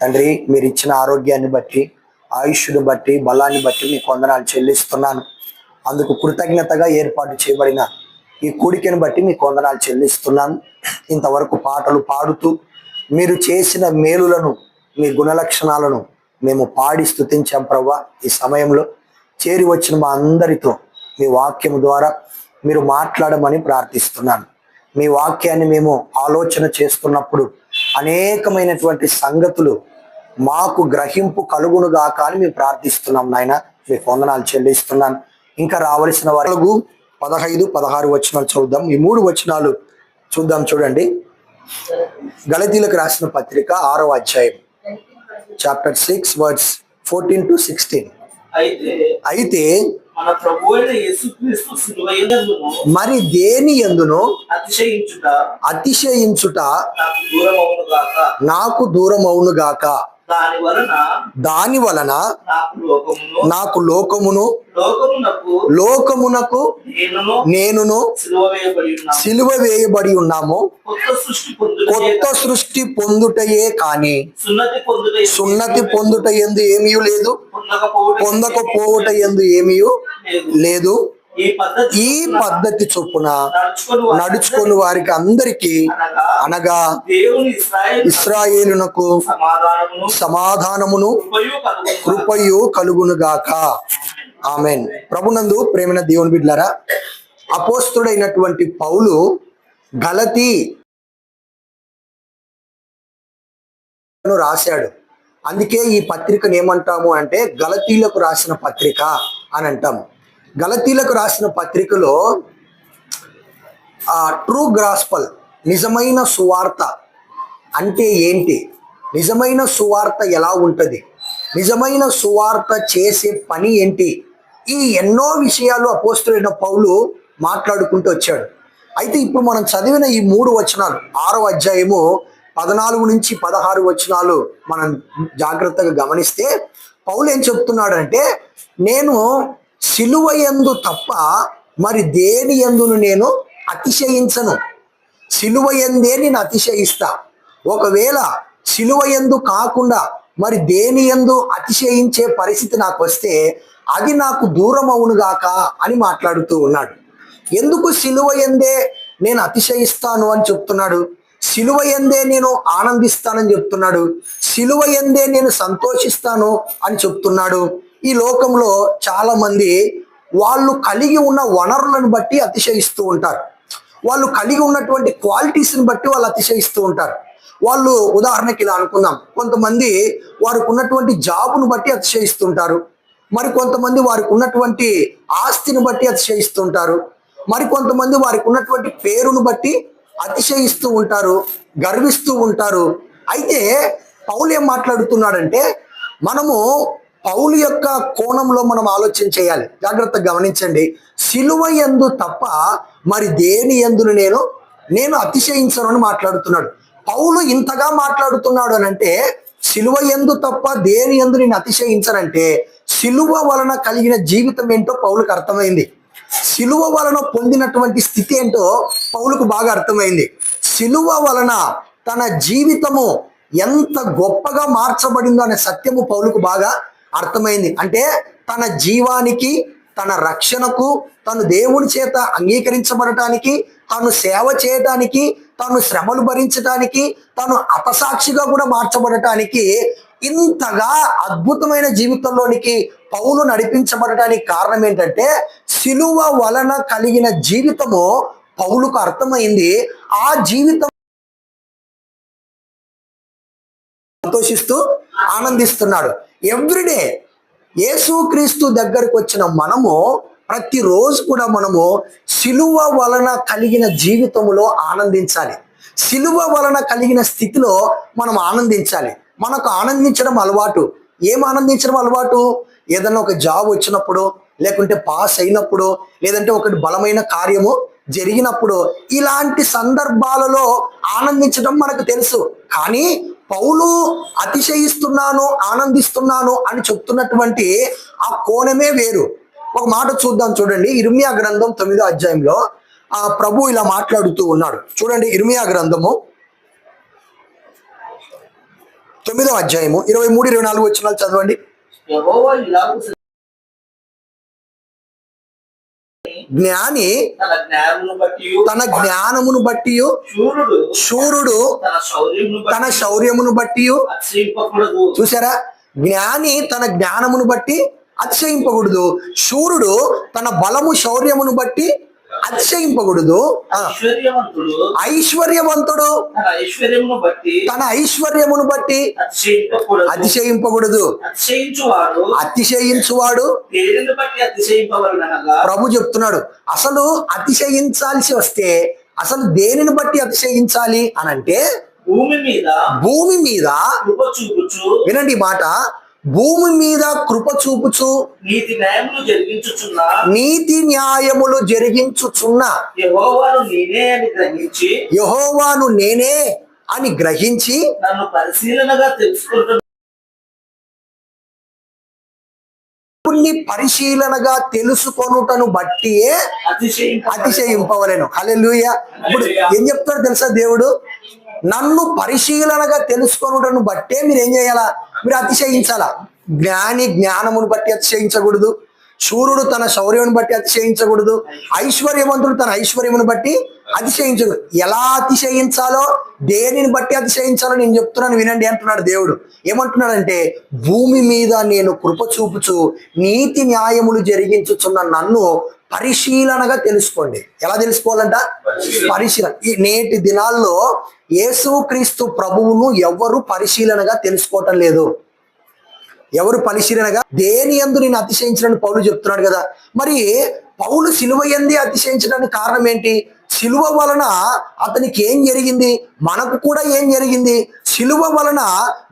తండ్రి మీరు ఇచ్చిన ఆరోగ్యాన్ని బట్టి ఆయుష్ను బట్టి బలాన్ని బట్టి మీకు వందనాలు చెల్లిస్తున్నాను. అందుకు కృతజ్ఞతగా ఏర్పాటు చేయబడిన ఈ కూడికను బట్టి మీకు వందనాలు చెల్లిస్తున్నాను. ఇంతవరకు పాటలు పాడుతూ మీరు చేసిన మేలులను మీ గుణలక్షణాలను మేము పాడి స్థుతించాం ప్రభా ఈ సమయంలో చేరి వచ్చిన మా అందరితో మీ వాక్యము ద్వారా మీరు మాట్లాడమని ప్రార్థిస్తున్నాను. మీ వాక్యాన్ని మేము ఆలోచన చేస్తున్నప్పుడు అనేకమైనటువంటి సంగతులు మాకు గ్రహింపు కలుగునుగాక అని మేము ప్రార్థిస్తున్నాం నాయన. మీకు వందనాలు చెల్లిస్తున్నాను. ఇంకా రావలసిన వారు పదహైదు పదహారు వచనాలు చూద్దాం ఈ మూడు వచనాలు చూద్దాం చూడండి. గలతీలకు రాసిన పత్రిక ఆరో అధ్యాయం chapter six words fourteen to sixteen అయితే మన ప్రభు అయిన యేసుక్రీస్తు శిలువ యందును మరి దేని ఎందును అతిశయించుట అతిశయించుట నాకు దూరం అవును గాక. నాకు దూరం అవును గాక. దాని వలన దాని వలన నాకు లోకమును నాకు లోకమును లోకమునకు నేనును సిలువ వేయబడి ఉన్నాము. కొత్త సృష్టి పొందుటయే కాని సున్నతి పొందుట ఎందు ఏమీ లేదు పొందకపోవట ఎందు ఏమీ లేదు. ఈ పద్ధతి చొప్పున నడుచుకొని వారికి అందరికీ అనగా ఇస్రాయేలునకు సమాధానమును సమాధానమును కృపయు కలుగును. కృపయు కలుగునుగాక. ఆమెన్. ప్రభునందు ప్రేమైన దేవుని బిడ్లారా అపోస్తుడైనటువంటి పౌలు గలతీ రాశాడు. అందుకే ఈ పత్రికను ఏమంటాము అంటే గలతీలకు రాసిన పత్రిక అని అంటాము. గలతీలకు రాసిన పత్రికలో ఆ ట్రూ గ్రాస్పల్ నిజమైన సువార్త అంటే ఏంటి? నిజమైన సువార్త ఎలా ఉంటుంది? నిజమైన సువార్త చేసే పని ఏంటి? ఈ ఎన్నో విషయాలు అపోస్తులైన పౌలు మాట్లాడుకుంటూ వచ్చాడు. అయితే ఇప్పుడు మనం చదివిన ఈ మూడు వచనాలు ఆరో అధ్యాయము పద్నాలుగు నుంచి పదహారు వచనాలు మనం జాగ్రత్తగా గమనిస్తే పౌలు ఏం చెప్తున్నాడంటే నేను సిలువ ఎందు తప్ప మరి దేని ఎందును నేను అతిశయించను? సిలువ ఎందే నేను అతిశయిస్తా. ఒకవేళ సిలువ ఎందు కాకుండా మరి దేని ఎందు అతిశయించే పరిస్థితి నాకు వస్తే అది నాకు దూరం అవునుగాక అని మాట్లాడుతూ ఉన్నాడు. ఎందుకు సిలువ ఎందే నేను అతిశయిస్తాను అని చెప్తున్నాడు? సిలువ ఎందే నేను ఆనందిస్తానని చెప్తున్నాడు? సిలువ ఎందే నేను సంతోషిస్తాను అని చెప్తున్నాడు? ఈ లోకంలో చాలా మంది వాళ్ళు కలిగి ఉన్న వనరులను బట్టి అతిశయిస్తూ ఉంటారు. వాళ్ళు కలిగి ఉన్నటువంటి క్వాలిటీస్ని బట్టి వాళ్ళు అతిశయిస్తూ ఉంటారు. వాళ్ళు ఉదాహరణకి ఇలా అనుకుందాం. కొంతమంది వారికి ఉన్నటువంటి జాబును బట్టి అతిశయిస్తుంటారు మరి కొంతమంది వారికి ఉన్నటువంటి ఆస్తిని బట్టి అతిశయిస్తుంటారు మరి కొంతమంది వారికి ఉన్నటువంటి పేరును బట్టి అతిశయిస్తూ ఉంటారు గర్విస్తూ ఉంటారు. అయితే పౌలు ఏం మాట్లాడుతున్నాడంటే మనము పౌలు యొక్క కోణంలో మనం ఆలోచన చేయాలి. జాగ్రత్తగా గమనించండి. సిలువ ఎందు తప్ప మరి దేని ఎందును నేను? నేను అతిశయించను అని మాట్లాడుతున్నాడు. పౌలు ఇంతగా మాట్లాడుతున్నాడు అని అంటే సిలువ ఎందు తప్ప దేని ఎందు నేను అతిశయించనంటే సిలువ వలన కలిగిన జీవితం ఏంటో పౌలకు అర్థమైంది. సిలువ వలన పొందినటువంటి స్థితి ఏంటో పౌలకు బాగా అర్థమైంది. సిలువ వలన తన జీవితము ఎంత గొప్పగా మార్చబడిందో అనే సత్యము పౌలకు బాగా అర్థమైంది. అంటే తన జీవానికి తన రక్షణకు తను దేవుని చేత అంగీకరించబడటానికి తను సేవ చేయటానికి తను శ్రమలు భరించటానికి తను అపసాక్షిగా కూడా మార్చబడటానికి ఇంతగా అద్భుతమైన జీవితంలోనికి పౌలు నడిపించబడటానికి కారణం ఏంటంటే సిలువ వలన కలిగిన జీవితము పౌలుకు అర్థమైంది. ఆ జీవితం సంతోషిస్తూ ఆనందిస్తున్నాడు. ఎవ్రీడే యేసుక్రీస్తు దగ్గరకు వచ్చిన మనము ప్రతిరోజు కూడా మనము సిలువ వలన కలిగిన జీవితంలో ఆనందించాలి. సిలువ వలన కలిగిన స్థితిలో మనం ఆనందించాలి. మనకు ఆనందించడం అలవాటు. ఏం ఆనందించడం అలవాటు? ఏదైనా ఒక జాబ్ వచ్చినప్పుడు లేకుంటే పాస్ అయినప్పుడు లేదంటే ఒకటి బలమైన కార్యము జరిగినప్పుడు ఇలాంటి సందర్భాలలో ఆనందించడం మనకు తెలుసు. కానీ పౌలు అతిశయిస్తున్నాను ఆనందిస్తున్నాను అని చెప్తున్నటువంటి ఆ కోణమే వేరు. ఒక మాట చూద్దాం చూడండి. ఇర్మియా గ్రంథం తొమ్మిదో అధ్యాయంలో ఆ ప్రభు ఇలా మాట్లాడుతూ ఉన్నాడు. చూడండి ఇర్మియా గ్రంథము తొమ్మిదో అధ్యాయము ఇరవై మూడు ఇరవై నాలుగు వచ్చిన చదవండి. జ్ఞాని తన జ్ఞానమును బట్టి శూరుడు తన శౌర్యమును బట్టి చూసారా? జ్ఞాని తన జ్ఞానమును బట్టి అతిశయింపకూడదు. శూరుడు తన బలము శౌర్యమును బట్టి అతిశయింపకూడదు. ఐశ్వర్యవంతుడు. తన ఐశ్వర్యమును బట్టి అతిశయింపకూడదు. అతిశయించువాడు. ప్రభు చెప్తున్నాడు అసలు అతిశయించాల్సి వస్తే అసలు దేనిని బట్టి అతిశయించాలి? అని అంటే భూమి మీద భూమి మీద వినండి మాట భూమి మీద కృప చూపుచు నీతి న్యాయములు జరిగించుచున్న. నీతి న్యాయములు జరిగించుచున్న యెహోవాను నేనే అని గ్రహించి యహోవాను నేనే అని గ్రహించి నన్ను పరిశీలనగా తెలుసుకుంటున్న. పరిశీలనగా తెలుసుకొనుటను బట్టియే అతిశయింప అతిశయింపవలేను. హల్లెలూయ. ఇప్పుడు ఏం చెప్తాడు తెలుసా దేవుడు? నన్ను పరిశీలనగా తెలుసుకొనుటను బట్టే మీరు ఏం చేయాలా? మీరు అతిశయించాలా జ్ఞాని జ్ఞానమును బట్టి అతిశయించకూడదు శూరుడు తన శౌర్యమును బట్టి అతిశయించకూడదు ఐశ్వర్యవంతుడు తన ఐశ్వర్యమును బట్టి అతిశయించకూడదు ఎలా అతిశయించాలో దేనిని బట్టి అతిశయించాలో నేను చెప్తున్నాను వినండి అంటున్నాడు దేవుడు. ఏమంటున్నాడంటే భూమి మీద నేను కృప చూపుచు నీతి న్యాయములు జరిగించుచున్న నన్ను పరిశీలనగా తెలుసుకోండి. ఎలా తెలుసుకోవాలంట? పరిశీలన. ఈ నేటి దినాల్లో యేసుక్రీస్తు ప్రభువును ఎవరు పరిశీలనగా తెలుసుకోవటం లేదు. ఎవరు పరిశీలనగా? దేని ఎందు నేను అతిశయించడానికి పౌలు చెప్తున్నాడు కదా. మరి పౌలు సిలువ ఎందే అతిశయించడానికి కారణం ఏంటి? సిలువ వలన అతనికి ఏం జరిగింది? మనకు కూడా ఏం జరిగింది? సిలువ వలన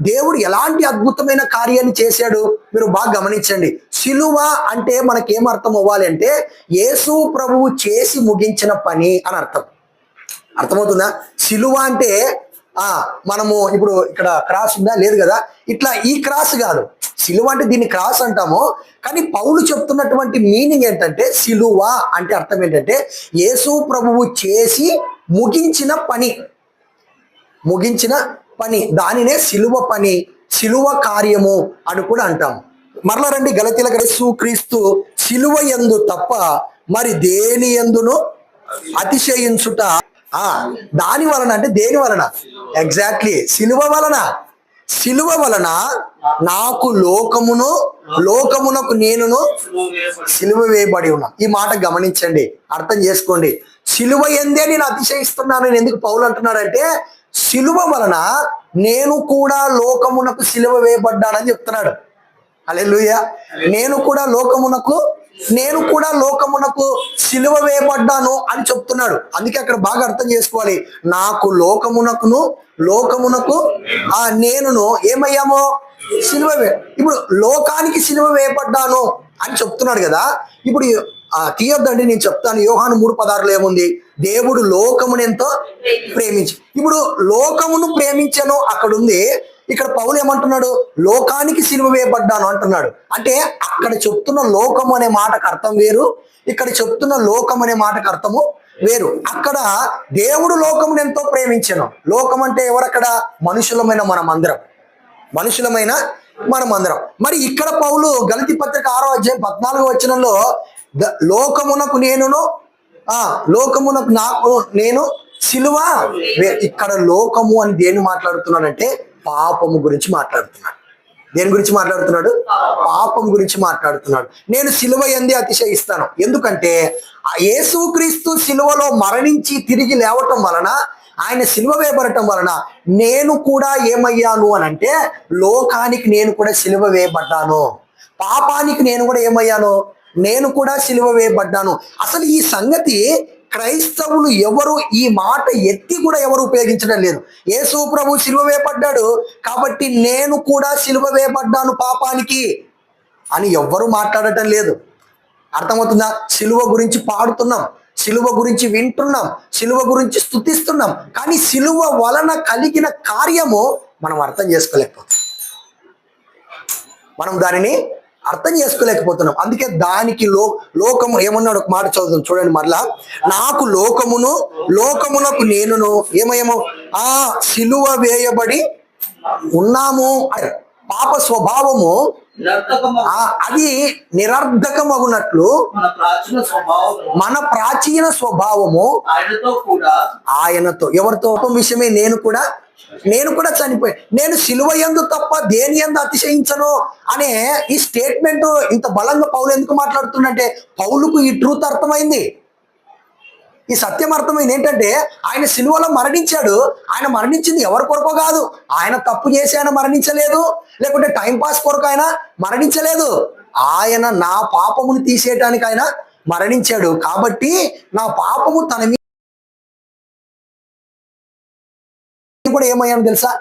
దేవుడు ఎలాంటి అద్భుతమైన కార్యాన్ని చేశాడు? మీరు బాగా గమనించండి. సిలువ అంటే మనకేం అర్థం అవ్వాలి అంటే యేసు ప్రభువు చేసి ముగించిన పని అని అర్థం. అర్థమవుతుందా? సిలువ అంటే ఆ మనము ఇప్పుడు ఇక్కడ క్రాస్ ఉందా? లేదు కదా. ఇట్లా ఈ క్రాస్ కాదు. సిలువ అంటే దీన్ని క్రాస్ అంటాము. కానీ పౌలు చెప్తున్నటువంటి మీనింగ్ ఏంటంటే సిలువ అంటే అర్థం ఏంటంటే యేసు ప్రభువు చేసి ముగించిన పని. ముగించిన పని. దానినే సిలువ పని. సిలువ కార్యము అని కూడా అంటాం మరలా రండి గలతీలకు యేసు క్రీస్తు సిలువ ఎందు తప్ప మరి దేని ఎందును అతిశయించుట దాని వలన అంటే దేని వలన? ఎగ్జాక్ట్లీ సిలువ వలన. సిలువ వలన నాకు లోకమును లోకమునకు నేనును సిలువ వేయబడి ఉన్నా ఈ మాట గమనించండి. అర్థం చేసుకోండి. సిలువ ఎందే నేను అతిశయిస్తున్నాను. నేను ఎందుకు పౌలు అంటున్నాడంటే సిలువ వలన నేను కూడా లోకమునకు సిలువ వేయబడ్డానని చెప్తున్నాడు. అలెలుయ నేను కూడా లోకమునకు నేను కూడా లోకమునకు సిలువ వేయబడ్డాను అని చెప్తున్నాడు. అందుకే అక్కడ బాగా అర్థం చేసుకోవాలి. నాకు లోకమునకును లోకమునకు ఆ నేనును ఏమయ్యామో? సిలువ వే ఇప్పుడు లోకానికి సిలువ వేయబడ్డాను అని చెప్తున్నాడు కదా. ఇప్పుడు ఆ తీయొద్దండి నేను చెప్తాను. యోహాను మూడు పదార్లు ఏముంది? దేవుడు లోకమును ఎంతో ప్రేమించి. ఇప్పుడు లోకమును ప్రేమించను అక్కడుంది. ఇక్కడ పౌలు ఏమంటున్నాడు? లోకానికి సిలువ వేయబడ్డాను అంటున్నాడు. అంటే అక్కడ చెప్తున్న లోకం అనే మాటకు అర్థం వేరు ఇక్కడ చెప్తున్న లోకం అనే మాటకు అర్థము వేరు. అక్కడ దేవుడు లోకమును ఎంతో ప్రేమించను. లోకం అంటే ఎవరక్కడ? మనుషులమైన మనం అందరం మనుషులమైన మనం అందరం మరి ఇక్కడ పౌలు గలతి పత్రిక ఆరో అధ్యాయం పద్నాలుగో వచనంలో లోకమునకు నేనును ఆ లోకమునకు నాకు నేను సిలువ వే- ఇక్కడ లోకము అని దేని మాట్లాడుతున్నానంటే పాపము గురించి మాట్లాడుతున్నాడు. దేని గురించి మాట్లాడుతున్నాడు? పాపం గురించి మాట్లాడుతున్నాడు. నేను సిలువ ఎందే అతిశయిస్తాను. ఎందుకంటే ఆ యేసుక్రీస్తు సిలువలో మరణించి తిరిగి లేవటం వలన ఆయన సిలువ వేయబడటం వలన నేను కూడా ఏమయ్యాను అని అంటే లోకానికి నేను కూడా సిలువ వేయబడ్డాను. పాపానికి నేను కూడా ఏమయ్యాను? నేను కూడా సిలువ వేయబడ్డాను. అసలు ఈ సంగతి క్రైస్తవులు ఎవరు ఈ మాట ఎత్తి కూడా ఎవరు ఉపయోగించడం లేదు. యేసు ప్రభు సిలువ వేయబడ్డాడు. కాబట్టి నేను కూడా సిలువ వేయబడ్డాను పాపానికి అని ఎవ్వరు మాట్లాడటం లేదు. అర్థమవుతుందా? సిలువ గురించి పాడుతున్నాం. సిలువ గురించి వింటున్నాం. సిలువ గురించి స్తుతిస్తున్నాం. కానీ సిలువ వలన కలిగిన కార్యము మనం అర్థం చేసుకోలేకపోతాం మనం దానిని అర్థం చేసుకోలేకపోతున్నాం. అందుకే దానికి లో లోకము ఏమన్నాడు? ఒక మాట చదువుతాం చూడండి మరలా. నాకు లోకమును లోకమునకు నేనును ఏమేమో ఆ సిలువ వేయబడి ఉన్నాము పాప స్వభావము అది నిరర్ధకమగునట్లు మన ప్రాచీన స్వభావం మన ప్రాచీన స్వభావము ఆయనతో ఎవరితో? విషయమే నేను కూడా నేను కూడా చనిపోయి. నేను సిలువ ఎందు తప్ప దేని ఎందు అతిశయించను అనే ఈ స్టేట్మెంట్ ఇంత బలంగా పౌలు ఎందుకు మాట్లాడుతుందంటే పౌలుకు ఈ ట్రూత్ అర్థమైంది. ఈ సత్యం అర్థమైంది ఏంటంటే ఆయన సిలువలో మరణించాడు. ఆయన మరణించింది ఎవరి కొరకు కాదు? ఆయన తప్పు చేసి ఆయన మరణించలేదు. లేకుంటే టైంపాస్ కొరకు ఆయన మరణించలేదు. ఆయన నా పాపమును తీసేయటానికి ఆయన మరణించాడు. కాబట్టి నా పాపము తన కూడా ఏమయ్యాను తెలుసా?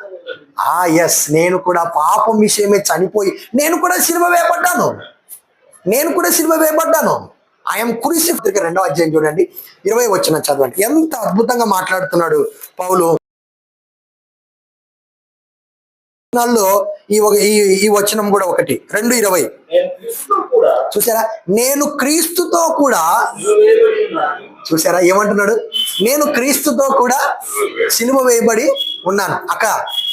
ఆ ఎస్ నేను కూడా పాపం విషయమే చనిపోయి నేను కూడా సినిమా వేయబడ్డాను. నేను కూడా సినిమా వేయబడ్డాను. ఐఎమ్ కురిసి రెండో అధ్యాయం చూడండి. ఇరవై వచ్చిన చదవండి. ఎంత అద్భుతంగా మాట్లాడుతున్నాడు పౌలు. లో ఈ ఒక ఈ వచనం కూడా ఒకటి. రెండు ఇరవై. చూసారా? నేను క్రీస్తుతో కూడా చూసారా? ఏమంటున్నాడు? నేను క్రీస్తుతో కూడా సిలువ వేయబడి ఉన్నాను అక్క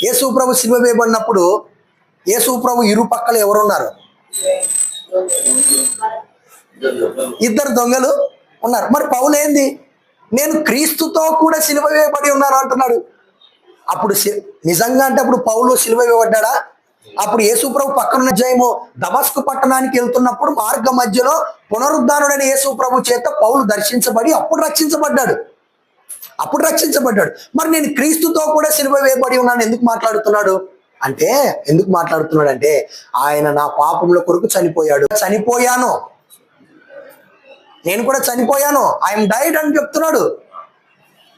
యేసు ప్రభు సిలువ వేయబడినప్పుడు యేసు ప్రభు ఇరు పక్కల ఎవరున్నారు? ఇద్దరు దొంగలు ఉన్నారు. మరి పౌలు ఏంది? నేను క్రీస్తుతో కూడా సిలువ వేయబడి ఉన్నాను అంటున్నాడు. అప్పుడు సి- నిజంగా అంటే అప్పుడు పౌలు సిలువ వేయబడ్డా అప్పుడు యేసుప్రభు పక్కనున్న జయము దమస్కు పట్టణానికి వెళ్తున్నప్పుడు మార్గ మధ్యలో పునరుద్ధానుడైన యేసుప్రభు చేత పౌలు దర్శించబడి అప్పుడు రక్షించబడ్డాడు. అప్పుడు రక్షించబడ్డాడు. మరి నేను క్రీస్తుతో కూడా సిలువ వేయబడి ఉన్నాను ఎందుకు మాట్లాడుతున్నాడు? అంటే ఎందుకు మాట్లాడుతున్నాడు అంటే ఆయన నా పాపంలో కొరకు చనిపోయాడు. చనిపోయాను. నేను కూడా చనిపోయాను. ఐఎమ్ డైడ్ అని చెప్తున్నాడు.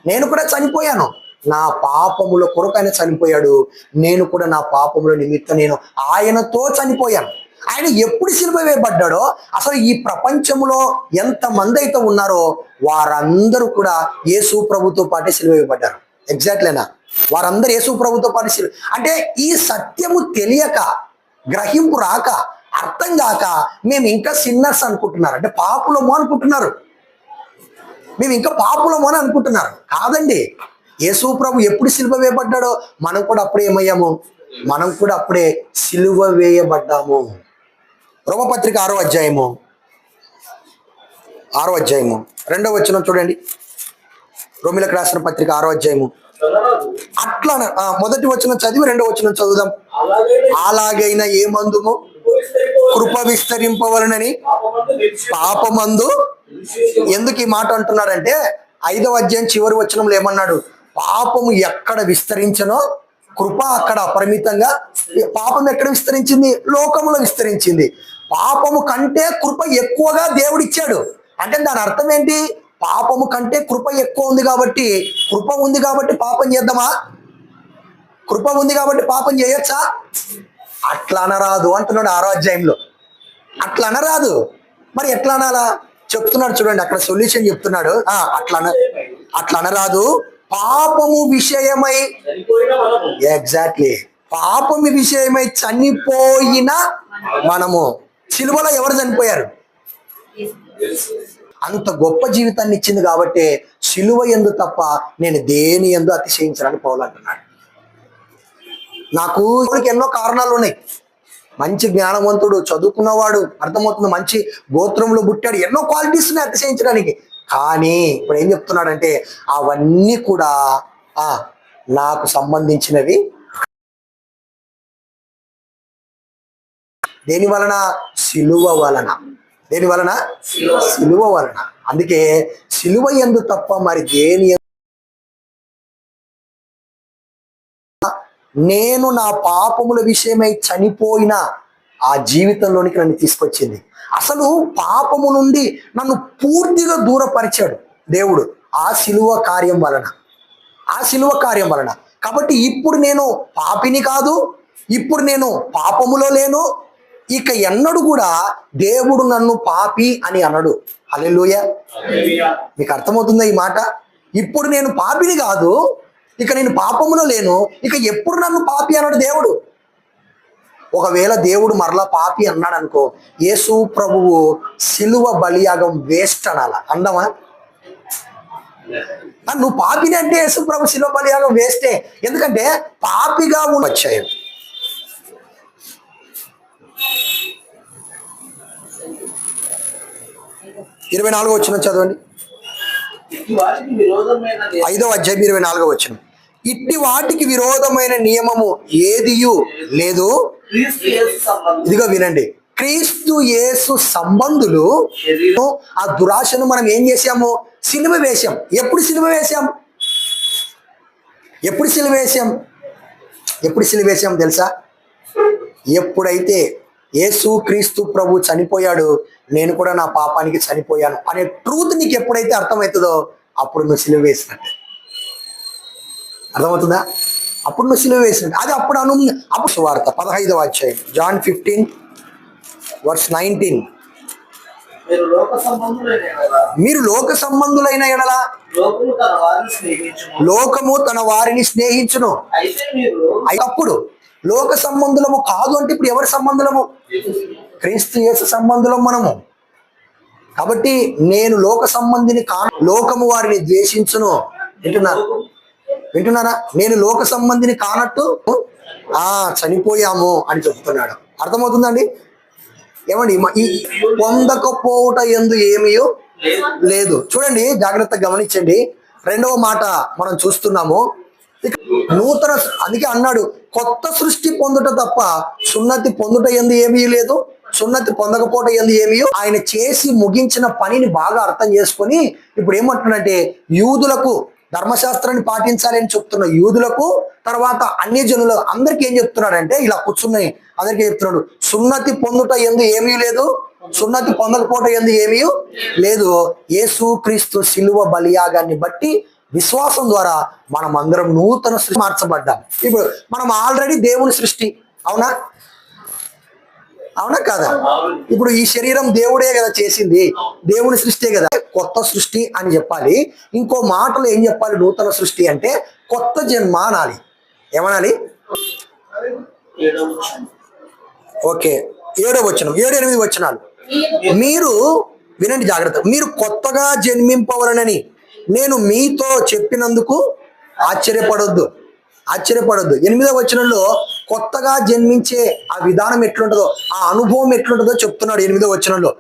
నేను కూడా చనిపోయాను. నా పాపముల కొరకు ఆయన చనిపోయాడు. నేను కూడా నా పాపముల నిమిత్తం నేను ఆయనతో చనిపోయాను. ఆయన ఎప్పుడు సిలువ వేయబడ్డాడో అసలు ఈ ప్రపంచంలో ఎంత మంది అయితే ఉన్నారో వారందరూ కూడా యేసు ప్రభుతో పాటే సిలువ వేయబడ్డారు. ఎగ్జాక్ట్లేనా వారందరూ యేసు ప్రభుతో పాటు సిలువ అంటే ఈ సత్యము తెలియక గ్రహింపు రాక అర్థం కాక మేము ఇంకా సిన్నర్స్ అనుకుంటున్నారు. అంటే పాపులము అనుకుంటున్నారు. మేము ఇంకా పాపులము అని అనుకుంటున్నారు. కాదండి. యేసు ప్రభు ఎప్పుడు సిలువ వేయబడ్డాడో మనం కూడా అప్పుడే ఏమయ్యాము? మనం కూడా అప్పుడే సిలువ వేయబడ్డాము. రోమపత్రిక ఆరో అధ్యాయము. ఆరో అధ్యాయము. రెండవ వచనం చూడండి. రోమిలకు రాసిన పత్రిక ఆరో అధ్యాయము. అట్లా మొదటి వచనం చదివి రెండో వచనం చదువుదాం. అలాగైనా ఏ మందుము కృప విస్తరింపవలనని పాపమందు ఎందుకు ఈ మాట అంటున్నారంటే ఐదవ అధ్యాయం చివరి వచనంలో ఏమన్నాడు? పాపము ఎక్కడ విస్తరించనో కృప అక్కడ అపరిమితంగా పాపం ఎక్కడ విస్తరించింది? లోకంలో విస్తరించింది. పాపము కంటే కృప ఎక్కువగా దేవుడిచ్చాడు. అంటే దాని అర్థం ఏంటి? పాపము కంటే కృప ఎక్కువ ఉంది కాబట్టి కృప ఉంది కాబట్టి పాపం చేద్దామా? కృప ఉంది కాబట్టి పాపం చేయొచ్చా? అట్లా అనరాదు అంటున్నాడు ఆరో అధ్యాయంలో. అట్లా అనరాదు. మరి ఎట్లా అనాలా? చెప్తున్నాడు చూడండి అక్కడ సొల్యూషన్ చెప్తున్నాడు. అట్లా అన అట్లా అనరాదు. పాపము విషయమై ఎగ్జాక్ట్లీ పాపము విషయమై చనిపోయిన మనము. సిలువలో ఎవరు చనిపోయారు? అంత గొప్ప జీవితాన్ని ఇచ్చింది కాబట్టి సిలువ ఎందు తప్ప నేను దేని ఎందు అతిశయించడానికి పౌలు అంటున్నాడు. నాకు ఇప్పటికి ఎన్నో కారణాలు ఉన్నాయి. మంచి జ్ఞానవంతుడు చదువుకున్నవాడు అర్థమవుతుంది మంచి గోత్రంలో పుట్టాడు ఎన్నో క్వాలిటీస్ ఉన్నాయి అతిశయించడానికి. కానీ ఇప్పుడు ఏం చెప్తున్నాడంటే అవన్నీ కూడా ఆ నాకు సంబంధించినవి. దేని వలన? సిలువ వలన. దేని వలన? సిలువ వలన. అందుకే సిలువ ఎందు తప్ప మరి దేని నేను నా పాపముల విషయమై చనిపోయిన ఆ జీవితంలోనికి నన్ను తీసుకొచ్చింది. అసలు పాపము నుండి నన్ను పూర్తిగా దూరపరిచాడు దేవుడు ఆ సిలువ కార్యం వలన. ఆ సిలువ కార్యం వలన. కాబట్టి ఇప్పుడు నేను పాపిని కాదు ఇప్పుడు నేను పాపములో లేను ఇక ఎన్నడు కూడా దేవుడు నన్ను పాపి అని అనడు. హల్లెలూయా. మీకు అర్థమవుతుందా ఈ మాట? ఇప్పుడు నేను పాపిని కాదు ఇక నేను పాపములో లేను ఇక ఎప్పుడు నన్ను పాపి అన్నాడు దేవుడు? ఒకవేళ దేవుడు మరలా పాపి అన్నాడు అనుకో యేసు ప్రభువు సిలువ బలియాగం వేస్ట్ అనాల. అందమా? నువ్వు పాపిని అంటే యేసు ప్రభు శిలో బలియాగం వేస్తే ఎందుకంటే పాపిగా ఉన్న ఇరవై నాలుగో వచ్చిన చదవండి. ఐదవ అధ్యాయం ఇరవై నాలుగో వచ్చిన ఇట్టి వాటికి విరోధమైన నియమము ఏదియు? లేదు. ఇదిగో వినండి. క్రీస్తు యేసు సంబంధులు ఆ దురాశను మనం ఏం చేసాము సినిమ వేశాం. ఎప్పుడు సినిమ వేశాం? ఎప్పుడు సిలువ వేశాం? ఎప్పుడు సిలువ వేశాం తెలుసా? ఎప్పుడైతే యేసు క్రీస్తు ప్రభు చనిపోయాడు నేను కూడా నా పాపానికి చనిపోయాను అనే ట్రూత్ నీకు ఎప్పుడైతే అర్థమవుతుందో అప్పుడు నువ్వు సిలువ వేసినట్టే. అర్థమవుతుందా? అప్పుడు నువ్వు సిలువ వేసినట్టు. అది అప్పుడు అను అప్పుడు సువార్త పదహైదవ అధ్యాయం జాన్ ఫిఫ్టీన్ వర్స్ నైన్టీన్. మీరు లోక సంబంధులైన ఎడల. లోకము తన వారిని స్నేహించును. అప్పుడు లోక సంబంధులము కాదు అంటే ఇప్పుడు ఎవరి సంబంధులము? క్రీస్తు యేసు సంబంధులం మనము. కాబట్టి నేను లోక సంబంధిని కా లోకము వారిని ద్వేషించును. వింటున్నారు? వింటున్నారా? నేను లోక సంబంధిని కానట్టు ఆ చనిపోయాము అని చెప్తున్నాడు. అర్థమవుతుందండి? ఏమండి ఈ పొందకపోవుట ఎందు ఏమియో లేదు. చూడండి జాగ్రత్తగా గమనించండి. రెండవ మాట మనం చూస్తున్నాము. నూతన అందుకే అన్నాడు కొత్త సృష్టి పొందుట తప్ప సున్నతి పొందుట ఎందు ఏమీ లేదు. సున్నతి పొందకపోవట ఎందు ఏమీ ఆయన చేసి ముగించిన పనిని బాగా అర్థం చేసుకొని ఇప్పుడు ఏమంటున్నాడంటే యూదులకు ధర్మశాస్త్రాన్ని పాటించాలి అని చెప్తున్న యూదులకు తర్వాత అన్య జనులు అందరికీ ఏం చెప్తున్నాడంటే ఇలా కూర్చున్నాయి. అందరికీ చెప్తున్నాడు? సున్నతి పొందుట ఎందు ఏమీ లేదు. సున్నతి పొందకపోవట ఎందు ఏమీ లేదు. యేసు క్రీస్తు శిలువ బలియాగాన్ని బట్టి విశ్వాసం ద్వారా మనం అందరం నూతన సృష్టి మార్చబడ్డాం. ఇప్పుడు మనం ఆల్రెడీ దేవుని సృష్టి. అవునా? అవునా కదా? ఇప్పుడు ఈ శరీరం దేవుడే కదా చేసింది. దేవుని సృష్టి కదా. కొత్త సృష్టి అని చెప్పాలి. ఇంకో మాటలు ఏం చెప్పాలి? నూతన సృష్టి అంటే కొత్త జన్మ అనాలి. ఏమనాలి? ఓకే. ఏడో వచనం. ఏడు ఎనిమిది వచనాలు. మీరు వినండి జాగ్రత్త. మీరు కొత్తగా జన్మింపవలనని నేను మీతో చెప్పినందుకు ఆశ్చర్యపడొద్దు. ఆశ్చర్యపడొద్దు. ఎనిమిదో వచనంలో కొత్తగా జన్మించే ఆ విధానం ఎట్లుంటుందో ఆ అనుభవం ఎట్లుంటుందో చెప్తున్నాడు ఎనిమిదవ వచనంలో.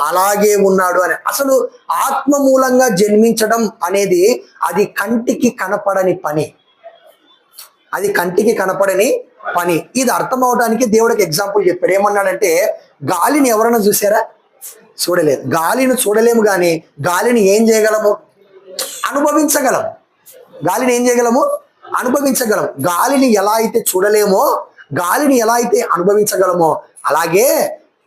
అలాగే ఉన్నాడు అని. అసలు ఆత్మ మూలంగా జన్మించడం అనేది అది కంటికి కనపడని పని. అది కంటికి కనపడని పని. ఇది అర్థం అవడానికి దేవుడికి ఎగ్జాంపుల్ చెప్పాడు. ఏమన్నాడంటే గాలిని ఎవరైనా చూసారా? చూడలేదు. గాలిని చూడలేము కానీ గాలిని ఏం చేయగలము? అనుభవించగలం. గాలిని ఏం చేయగలము? అనుభవించగలం గాలిని ఎలా అయితే చూడలేమో గాలిని ఎలా అయితే అనుభవించగలమో అలాగే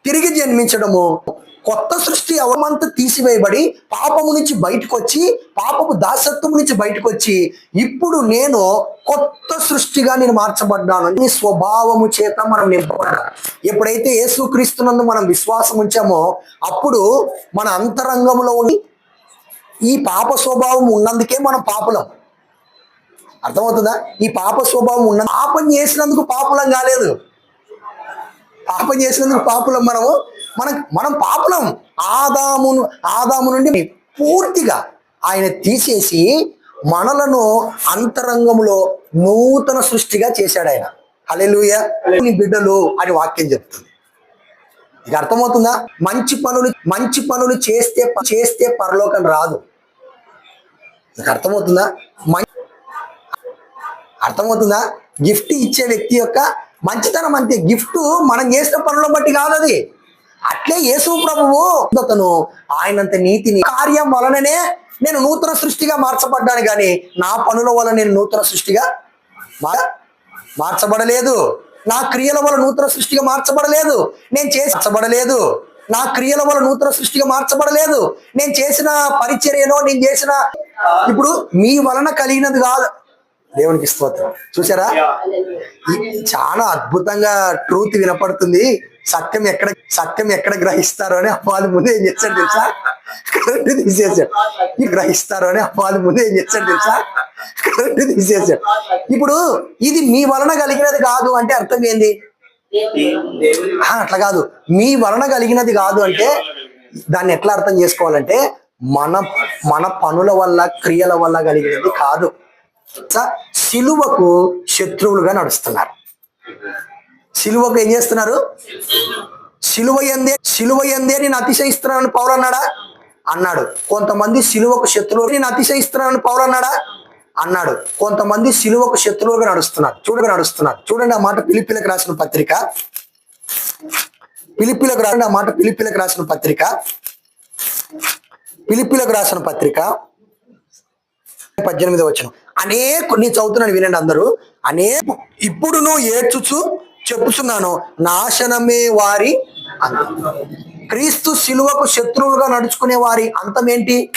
తిరిగి జన్మించడము కొత్త సృష్టి అవమంతా తీసివేయబడి పాపము నుంచి బయటకు వచ్చి పాపపు దాసత్వం నుంచి బయటకు వచ్చి ఇప్పుడు నేను కొత్త సృష్టిగా నేను మార్చబడ్డాను. నీ స్వభావము చేత మనం నింపబడ్డా. ఎప్పుడైతే యేసుక్రీస్తునందు మనం విశ్వాసం ఉంచామో అప్పుడు మన అంతరంగంలో ఉండి ఈ పాప స్వభావం ఉన్నందుకే మనం పాపులం. అర్థమవుతుందా? ఈ పాప స్వభావం ఉన్న పాపం చేసినందుకు పాపులం కాలేదు. పాపం చేసినందుకు పాపులం మనము. మనం మనం పాపులం. ఆదామును ఆదాము నుండి పూర్తిగా ఆయన తీసేసి మనలను అంతరంగంలో నూతన సృష్టిగా చేశాడు ఆయన. హలెలుయ నీ బిడ్డలు అని వాక్యం చెప్తుంది. ఇక అర్థమవుతుందా? మంచి పనులు మంచి పనులు చేస్తే చేస్తే పరలోకం రాదు. ఇక అర్థమవుతుందా? అర్థమవుతుందా? గిఫ్ట్ ఇచ్చే వ్యక్తి యొక్క మంచితనం అంతే. గిఫ్ట్ మనం చేసిన పనుల బట్టి కాదు అది. అట్లే యేసు ప్రభువు అతను ఆయనంత నీతిని కార్యం వలననే నేను నూతన సృష్టిగా మార్చబడ్డాను కానీ నా పనుల వల్ల నేను నూతన సృష్టిగా మార్చబడలేదు. నా క్రియల వల్ల నూతన సృష్టిగా మార్చబడలేదు. నేను చేసబడలేదు నా క్రియల వల్ల నూతన సృష్టిగా మార్చబడలేదు. నేను చేసిన పరిచర్యలో నేను చేసిన ఇప్పుడు మీ వలన కలిగినది కాదు. దేవునికి స్తోత్రం. చూసారా? చాలా అద్భుతంగా ట్రూత్ వినపడుతుంది. సత్యం ఎక్కడ సత్యం ఎక్కడ గ్రహిస్తారో అని అప్పాలు ముందు ఏం చేశాడు తెలుసా? కరెంట్ తీసేసాడు గ్రహిస్తారు గ్రహిస్తారో అని అప్పాలు ముందు ఏం చేశాడు తెలుసా? కరెంట్ తీసేసాడు ఇప్పుడు ఇది మీ వలన కలిగినది కాదు అంటే అర్థం ఏంది? ఆ, అట్లా కాదు. మీ వలన కలిగినది కాదు అంటే దాన్ని ఎట్లా అర్థం చేసుకోవాలంటే మన మన పనుల వల్ల క్రియల వల్ల కలిగినది కాదు. సిలువకు శత్రువులుగా నడుస్తున్నారు. సిలువకు ఏం చేస్తున్నారు? సిలువ ఎందే సిలువ ఎందే నేను అతిశయిస్తున్నానని పౌలు అన్నాడా? అన్నాడు. కొంతమంది సిలువకు శత్రువు నేను అతిశయిస్తున్నానని పౌలు అన్నాడా? అన్నాడు. కొంతమంది సిలువకు శత్రువులుగా నడుస్తున్నారు. చూడగా నడుస్తున్నారు. చూడండి ఆ మాట పిలిపిలకు రాసిన పత్రిక. పిలిపిలకు రాసిన ఆ మాట పిలిపిలకు రాసిన పత్రిక. పిలిపిలకు రాసిన పత్రిక. పద్దెనిమిది వచ్చిన అనేక నేను చదువుతున్నాను వినండి అందరూ. అనేక ఇప్పుడు నువ్వు ఏడ్చుచు చెప్పుచున్నాను నాశనమే వారి క్రీస్తు శిలువకు శత్రువులుగా నడుచుకునే వారి అంతం ఏంటి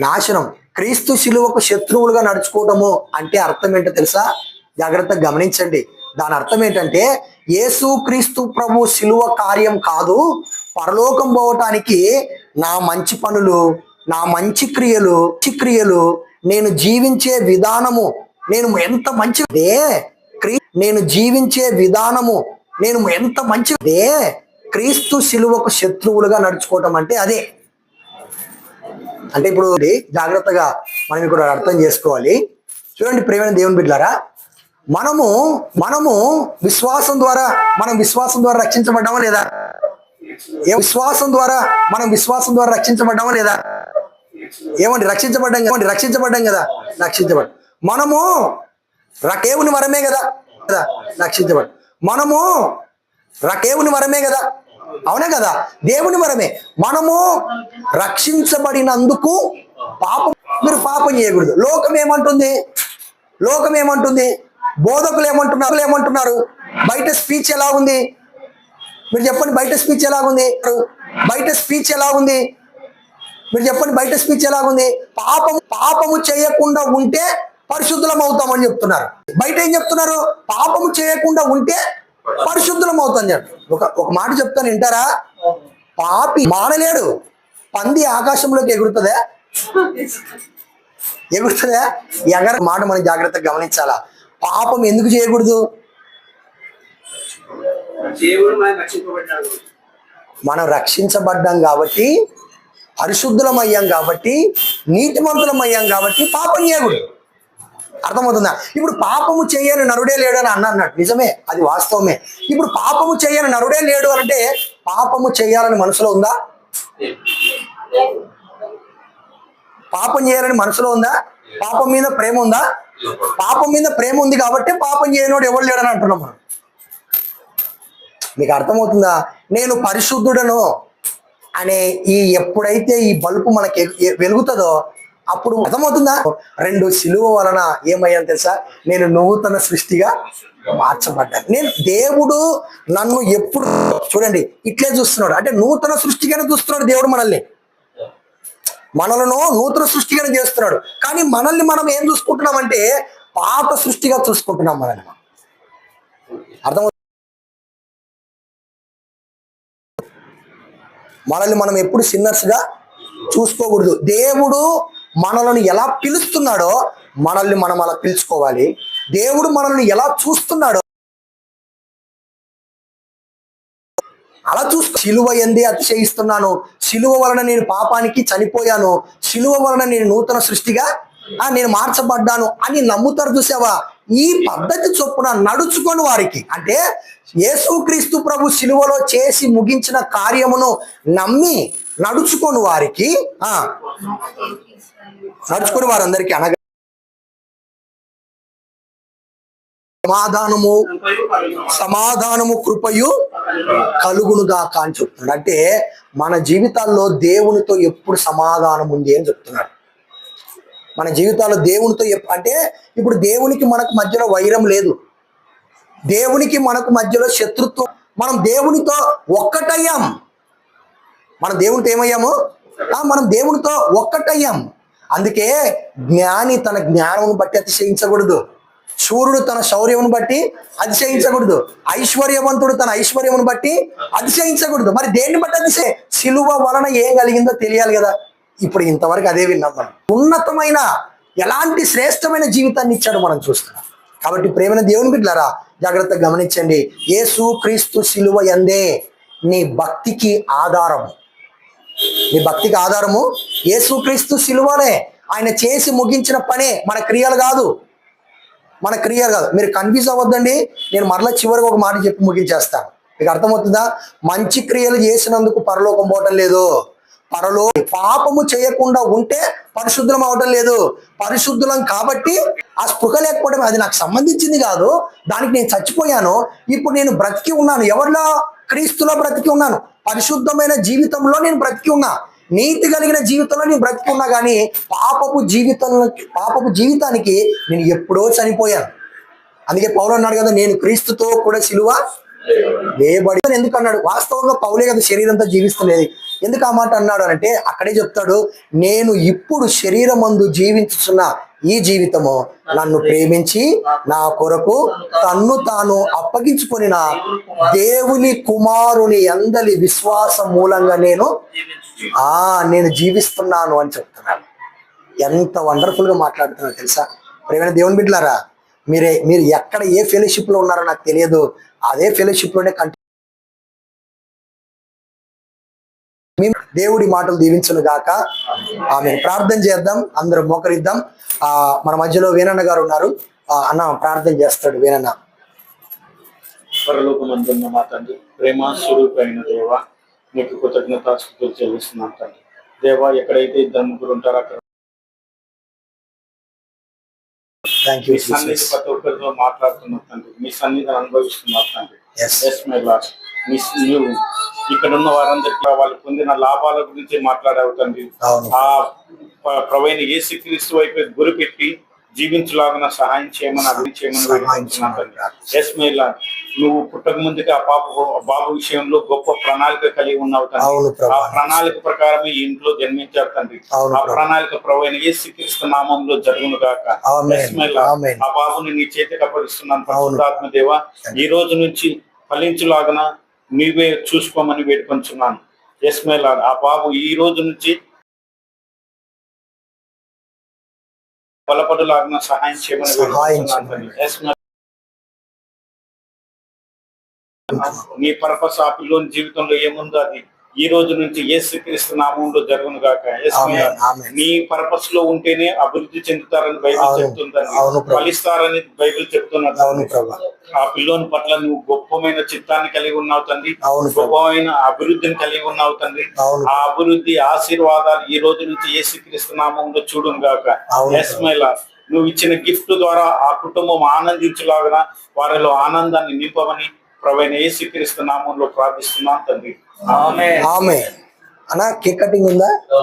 నాశనం. క్రీస్తు శిలువకు శత్రువులుగా నడుచుకోవటము అంటే అర్థం ఏంటో తెలుసా? జాగ్రత్తగా గమనించండి. దాని అర్థం ఏంటంటే యేసు క్రీస్తు ప్రభు శిలువ కార్యం కాదు పరలోకం పోవటానికి నా మంచి పనులు నా మంచి క్రియలు క్రియలు నేను జీవించే విధానము నేను ఎంత మంచిదే? నేను జీవించే విధానము నేను ఎంత మంచిదే? క్రీస్తు శిలువకు శత్రువులుగా నడుచుకోవటం అంటే అదే. అంటే ఇప్పుడు జాగ్రత్తగా మనం ఇక్కడ అర్థం చేసుకోవాలి. చూడండి ప్రేమైన దేవుని బిడ్డారా మనము మనము విశ్వాసం ద్వారా మనం విశ్వాసం ద్వారా రక్షించబడ్డామా లేదా? విశ్వాసం ద్వారా మనం విశ్వాసం ద్వారా రక్షించబడ్డామా లేదా? ఏమండి రక్షించబడ్డాం ఏమండి రక్షించబడ్డాం కదా? రక్షించబడ్డాం. మనము రకేవుని వరమే కదా? కదా రక్షించబడ్డాం. మనము రకేవుని వరమే కదా? అవునా కదా? దేవుని వరమే. మనము రక్షించబడినందుకు పాపం మీరు పాపం చేయకూడదు. లోకం ఏమంటుంది? లోకం ఏమంటుంది? బోధకులు ఏమంటున్నారు? ఏమంటున్నారు? బయట స్పీచ్ ఎలా ఉంది? మీరు చెప్పండి బయట స్పీచ్ ఎలా ఉంది? బయట స్పీచ్ ఎలా ఉంది? మీరు చెప్పండి బయట స్పీచ్ ఎలాగుంది? పాపము పాపము చేయకుండా ఉంటే పరిశుద్ధులం అవుతామని చెప్తున్నారు. బయట ఏం చెప్తున్నారు? పాపము చేయకుండా ఉంటే పరిశుద్ధులం అవుతాం ఒక ఒక మాట చెప్తాను వింటారా? పాపి మానలేడు పంది ఆకాశంలోకి ఎగురుతుందా. ఎగురుతుందా? ఎగర మాట మనం జాగ్రత్తగా గమనించాలా? పాపం ఎందుకు చేయకూడదు? మనం రక్షించబడ్డాం కాబట్టి పరిశుద్ధులం అయ్యాం కాబట్టి నీతిమంతులం అయ్యాం కాబట్టి పాపం అర్థమవుతుందా? ఇప్పుడు పాపము చేయని నరుడే లేడు అని అన్న అన్నట్టు నిజమే అది వాస్తవమే. ఇప్పుడు పాపము చేయని నరుడే లేడు అంటే పాపము చేయాలని మనసులో ఉందా? పాపం చేయాలని మనసులో ఉందా? పాపం మీద ప్రేమ ఉందా? పాపం మీద ప్రేమ ఉంది కాబట్టి పాపం చేయనోడు ఎవడు లేడని అంటున్నాం మనం. మీకు అర్థమవుతుందా? నేను పరిశుద్ధుడను. అనే ఈ ఎప్పుడైతే ఈ బల్బు మనకి వెలుగుతుందో అప్పుడు అర్థమవుతుందా? రెండు సిలువ వలన ఏమయ్యాను తెలుసా? నేను నూతన సృష్టిగా మార్చబడ్డాను. నేను దేవుడు నన్ను ఎప్పుడు చూడండి ఇట్లే చూస్తున్నాడు. అంటే నూతన సృష్టిగానే చూస్తున్నాడు దేవుడు మనల్ని. మనలను నూతన సృష్టిగానే చేస్తున్నాడు. కానీ మనల్ని మనం ఏం చూసుకుంటున్నామంటే పాత సృష్టిగా చూసుకుంటున్నాం మనల్ని. మనం. మనల్ని మనం ఎప్పుడు సిన్నర్స్గా చూసుకోకూడదు. దేవుడు మనలను ఎలా పిలుస్తున్నాడో మనల్ని మనం అలా పిలుచుకోవాలి. దేవుడు మనల్ని ఎలా చూస్తున్నాడో అలా చూసుకో. శిలువ ఎందే అతిశయిస్తున్నాను. శిలువ వలన నేను పాపానికి చనిపోయాను. శిలువ వలన నేను నూతన సృష్టిగా నేను మార్చబడ్డాను అని నమ్ముతారు చూసావా? ఈ పద్ధతి చొప్పున నడుచుకొని వారికి అంటే యేసుక్రీస్తు ప్రభు శిలువలో చేసి ముగించిన కార్యమును నమ్మి నడుచుకొని వారికి ఆ నడుచుకుని వారందరికీ అనగా సమాధానము సమాధానము కృపయు కలుగునుగాక అని చెప్తున్నాడు. అంటే మన జీవితాల్లో దేవునితో ఎప్పుడు సమాధానం ఉంది అని చెప్తున్నాడు. మన జీవితాలు దేవునితో అంటే ఇప్పుడు దేవునికి మనకు మధ్యలో వైరం లేదు. దేవునికి మనకు మధ్యలో శత్రుత్వం. మనం దేవునితో ఒక్కటయ్యాం. మన దేవునితో ఏమయ్యాము? మనం దేవునితో ఒక్కటయ్యాం. అందుకే జ్ఞాని తన జ్ఞానం బట్టి అతిశయించకూడదు. సూర్యుడు తన శౌర్యమును బట్టి అతిశయించకూడదు. ఐశ్వర్యవంతుడు తన ఐశ్వర్యమును బట్టి అతిశయించకూడదు. మరి దేన్ని బట్టి అతిశయ సిలువ వలన ఏం కలిగిందో తెలియాలి కదా. ఇప్పుడు ఇంతవరకు అదే విన్నాం మనం. ఉన్నతమైన ఎలాంటి శ్రేష్టమైన జీవితాన్ని ఇచ్చాడు మనం చూస్తున్నాం. కాబట్టి ప్రేమైన దేవుని బిడ్డలారా జాగ్రత్తగా గమనించండి. యేసు క్రీస్తు శిలువ ఎందే నీ భక్తికి ఆధారము. నీ భక్తికి ఆధారము యేసుక్రీస్తు శిలువనే. ఆయన చేసి ముగించిన పనే మన క్రియలు కాదు. మన క్రియలు కాదు. మీరు కన్ఫ్యూజ్ అవ్వద్దండి. నేను మరలా చివరికి ఒక మాట చెప్పి ముగించేస్తాను. మీకు అర్థమవుతుందా? మంచి క్రియలు చేసినందుకు పరలోకం పోవటం లేదు. పరలో పాపము చేయకుండా ఉంటే పరిశుద్ధం అవటం లేదు. పరిశుద్ధులం కాబట్టి ఆ స్పృహ లేకపోవడం అది నాకు సంబంధించింది కాదు. దానికి నేను చచ్చిపోయాను. ఇప్పుడు నేను బ్రతికి ఉన్నాను. ఎవరిలో? క్రీస్తులో బ్రతికి ఉన్నాను. పరిశుద్ధమైన జీవితంలో నేను బ్రతికి ఉన్నా. నీతి కలిగిన జీవితంలో నేను బ్రతికి ఉన్నా కానీ పాపపు జీవితంలో పాపపు జీవితానికి నేను ఎప్పుడో చనిపోయాను. అందుకే పౌలు అన్నాడు కదా నేను క్రీస్తుతో కూడా సిలువ వేయబడి ఎందుకు అన్నాడు? వాస్తవంగా పౌలే కదా శరీరంతో జీవిస్తున్నది ఎందుకు ఆ మాట అన్నాడు అంటే అక్కడే చెప్తాడు నేను ఇప్పుడు శరీరం మందు జీవించుతున్న ఈ జీవితము నన్ను ప్రేమించి నా కొరకు తన్ను తాను అప్పగించుకొనిన దేవుని కుమారుని అందలి విశ్వాసం మూలంగా నేను ఆ నేను జీవిస్తున్నాను అని చెప్తున్నాను ఎంత వండర్ఫుల్గా మాట్లాడుతున్నాను తెలుసా? ప్రేమైన దేవుని బిడ్డలారా మీరే మీరు ఎక్కడ ఏ ఫెలోషిప్లో ఉన్నారో నాకు తెలియదు. అదే ఫెలోషిప్లోనే మేము దేవుడి మాటలు దీవించును గాక. ఆమె ప్రార్థన చేద్దాం. అందరూ మోకరిద్దాం. ఆ మన మధ్యలో వేనన్న గారు ఉన్నారు. ఆ, అన్న ప్రార్థన చేస్తాడు వేనన్న పరలోకమందున్న మా తండ్రి ప్రేమ స్వరూపైన దేవ నీకు కృతజ్ఞతాస్తుతులు చెల్లిస్తున్నాం తండ్రి. దేవ ఎక్కడైతే ఇద్దరు ముగ్గురు ఉంటారో అక్కడ థ్యాంక్ యూ ప్రతి ఒక్కరితో మాట్లాడుతున్నాం తండ్రి. మీ సన్నిధిని అనుభవిస్తున్నారు తండ్రి. ఎస్ మై లార్డ్ మీ నువ్వు ఇక్కడ ఉన్న వారందరికీ వాళ్ళు పొందిన లాభాల గురించి మాట్లాడావు తండ్రి. ఆ ప్రవైన యేసుక్రీస్తు వైపు గురి పెట్టి జీవించలాగిన సహాయం చేయమని అభివృద్ధి చేయమని ఎస్ మై లార్డ్ నువ్వు పుట్టక ముందుగా ఆ పాప బాబు విషయంలో గొప్ప ప్రణాళిక కలిగి ఉన్నావు తండ్రి. ఆ ప్రణాళిక ప్రకారమే ఈ ఇంట్లో జన్మించారు తండ్రి. ఆ. ప్రణాళిక ప్రవైన యేసుక్రీస్తు నామంలో జరుగును గాక. ఆ బాబుని నీ చేతికి అప్పగిస్తున్నాను. దేవ ఈ రోజు నుంచి ఫలించులాగన నీవే చూసుకోమని వేడుకొంచున్నాను. ఎస్ మై లార్డ్ ఆ బాబు ఈ రోజు నుంచి బలపడులాగిన సహాయం చేయమని నీ పర్పస్ ఆ పిల్లోని జీవితంలో ఏముందో అది ఈ రోజు నుంచి యేసుక్రీస్తు నామంలో జరుగును గాక. నీ పర్పస్లో ఉంటేనే అభివృద్ధి చెందుతారని బైబిల్ చెప్తుందని. ఫలిస్తారని బైబిల్ ప్రభా. ఆ పిల్లోని పట్ల నువ్వు గొప్పమైన చిత్తాన్ని కలిగి ఉన్నావు తండ్రి. గొప్పమైన అభివృద్ధిని కలిగి ఉన్నావు తండ్రి. ఆ అభివృద్ధి ఆశీర్వాదాలు ఈ రోజు నుంచి యేసుక్రీస్తు నామంలో చూడును గాక. ఎస్ మైలా నువ్వు ఇచ్చిన గిఫ్ట్ ద్వారా ఆ కుటుంబం ఆనందించులాగా వారిలో ఆనందాన్ని నింపమని ప్రవీణ యేసుక్రీస్తు నామంలో ప్రార్థిస్తున్నాను తండ్రి. ఆమె ఆమె అన్న కేక్ కటింగ్ ఉందా?